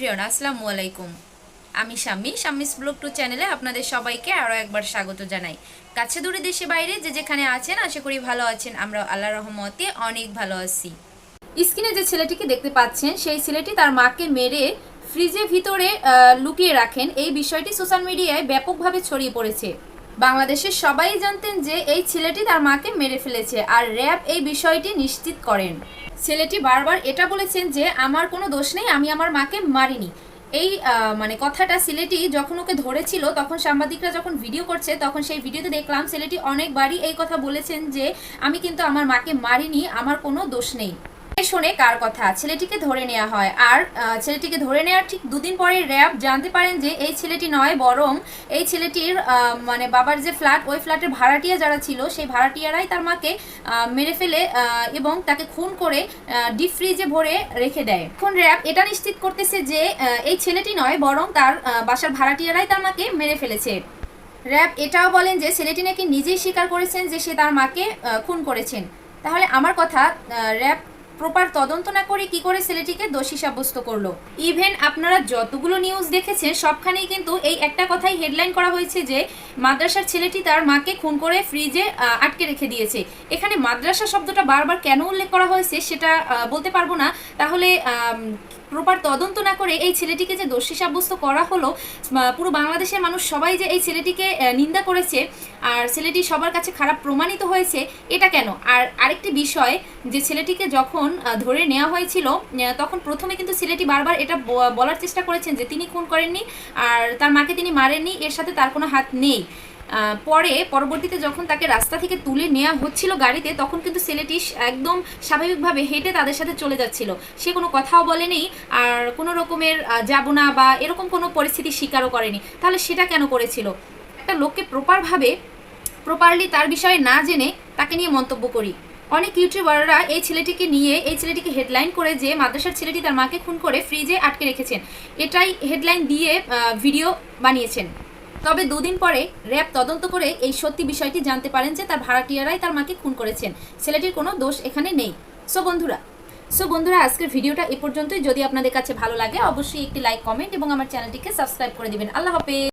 Everyone আসসালামু আলাইকুম। আমি শাম্মী, শাম্মিস ব্লগ টু চ্যানেলে আপনাদের সবাইকে আরও একবার স্বাগত জানাই। কাছে দূরে, দেশে বাইরে যে যেখানে আছেন, আশা করি ভালো আছেন। আমরা আল্লাহ রহমতে অনেক ভালো আছি। স্ক্রিনে যে ছেলেটিকে দেখতে পাচ্ছেন, সেই ছেলেটি তার মাকে মেরে ফ্রিজের ভিতরে লুকিয়ে রাখেন। এই বিষয়টি সোশ্যাল মিডিয়ায় ব্যাপকভাবে ছড়িয়ে পড়েছে। বাংলাদেশের সবাই জানতেন যে এই ছেলেটি তার মাকে মেরে ফেলেছে আর র্যাব এই বিষয়টি নিশ্চিত করেন। ছেলেটি বারবার এটা বলেছেন যে, আমার কোনো দোষ নেই, আমি আমার মাকে মারিনি। এই মানে কথাটা ছেলেটি যখন ওকে ধরেছিল, তখন সাংবাদিকরা যখন ভিডিও করছে, তখন সেই ভিডিওতে দেখলাম ছেলেটি অনেকবারই এই কথা বলেছেন যে, আমি কিন্তু আমার মাকে মারিনি, আমার কোনো দোষ নেই। শুনে কার কথা? ছেলেটিকে ধরে নেওয়া হয়। আর ছেলেটিকে ধরে নেওয়ার ঠিক দুদিন পরে র্যাব জানতে পারেন যে এই ছেলেটি নয়, বরং এই ছেলেটির মানে বাবার যে ফ্ল্যাট, ওই ফ্ল্যাটের ভাড়াটিয়া যারা ছিল, সেই ভাড়াটিয়ারাই তার মাকে মেরে ফেলে এবং তাকে খুন করে ডিপ ফ্রিজে ভরে রেখে দেয়। এখন র্যাব এটা নিশ্চিত করতেছে যে এই ছেলেটি নয়, বরং তার বাসার ভাড়াটিয়ারাই তার মাকে মেরে ফেলেছে। র্যাব এটাও বলেন যে ছেলেটি নাকি নিজেই স্বীকার করেছেন যে সে তার মাকে খুন করেছেন। তাহলে আমার কথা র্যাব প্রপার তদন্ত না করে কি করে ছেলেটিকে দোষী সাব্যস্ত করল? ইভেন আপনারা যতগুলো নিউজ দেখেছেন, সবখানেই কিন্তু এই একটা কথাই হেডলাইন করা হয়েছে যে, মাদ্রাসার ছেলেটি তার মাকে খুন করে ফ্রিজে আটকে রেখে দিয়েছে। এখানে মাদ্রাসা শব্দটা বারবার কেন উল্লেখ করা হয়েছে সেটা বলতে পারব না। তাহলে প্রপার তদন্ত না করে এই ছেলেটিকে যে দোষী সাব্যস্ত করা হলো পুরো বাংলাদেশের মানুষ সবাই যে এই ছেলেটিকে নিন্দা করেছে আর ছেলেটি সবার কাছে খারাপ প্রমাণিত হয়েছে, এটা কেন? আর আরেকটি বিষয়, যে ছেলেটিকে যখন ধরে নেওয়া হয়েছিল তখন প্রথমে কিন্তু ছেলেটি বারবার এটা বলার চেষ্টা করেছেন যে তিনি খুন করেননি আর তার মাকে তিনি মারেননি, এর সাথে তার কোনো হাত নেই। পরে, পরবর্তীতে যখন তাকে রাস্তা থেকে তুলে নেওয়া হচ্ছিল গাড়িতে, তখন কিন্তু ছেলেটি একদম স্বাভাবিকভাবে হেঁটে তাদের সাথে চলে যাচ্ছিল। সে কোনো কথাও বলেনি আর কোনো রকমের যাব না বা এরকম কোনো পরিস্থিতির স্বীকারও করেনি। তাহলে সেটা কেন করেছিল? একটা লোককে প্রপারভাবে প্রপারলি তার বিষয়ে না জেনে তাকে নিয়ে মন্তব্য করি। অনেক ইউটিউবাররা এই ছেলেটিকে নিয়ে, এই ছেলেটিকে হেডলাইন করে যে মাদ্রাসার ছেলেটি তার মাকে খুন করে ফ্রিজে আটকে রেখেছেন। এটাই হেডলাইন দিয়ে ভিডিও বানিয়েছেন। তবে দুদিন পরে র্যাব তদন্ত করে এই সত্যি বিষয়টি জানতে পারেন যে তার ভাড়াটিয়ারাই তার মাকে খুন করেছেন। ছেলেটির কোনো দোষ এখানে নেই। সো বন্ধুরা সো বন্ধুরা, আজকের ভিডিওটা এ পর্যন্তই। যদি আপনাদের কাছে ভালো লাগে, অবশ্যই একটি লাইক, কমেন্ট এবং আমার চ্যানেলটিকে সাবস্ক্রাইব করে দিবেন। আল্লাহ হাফেজ।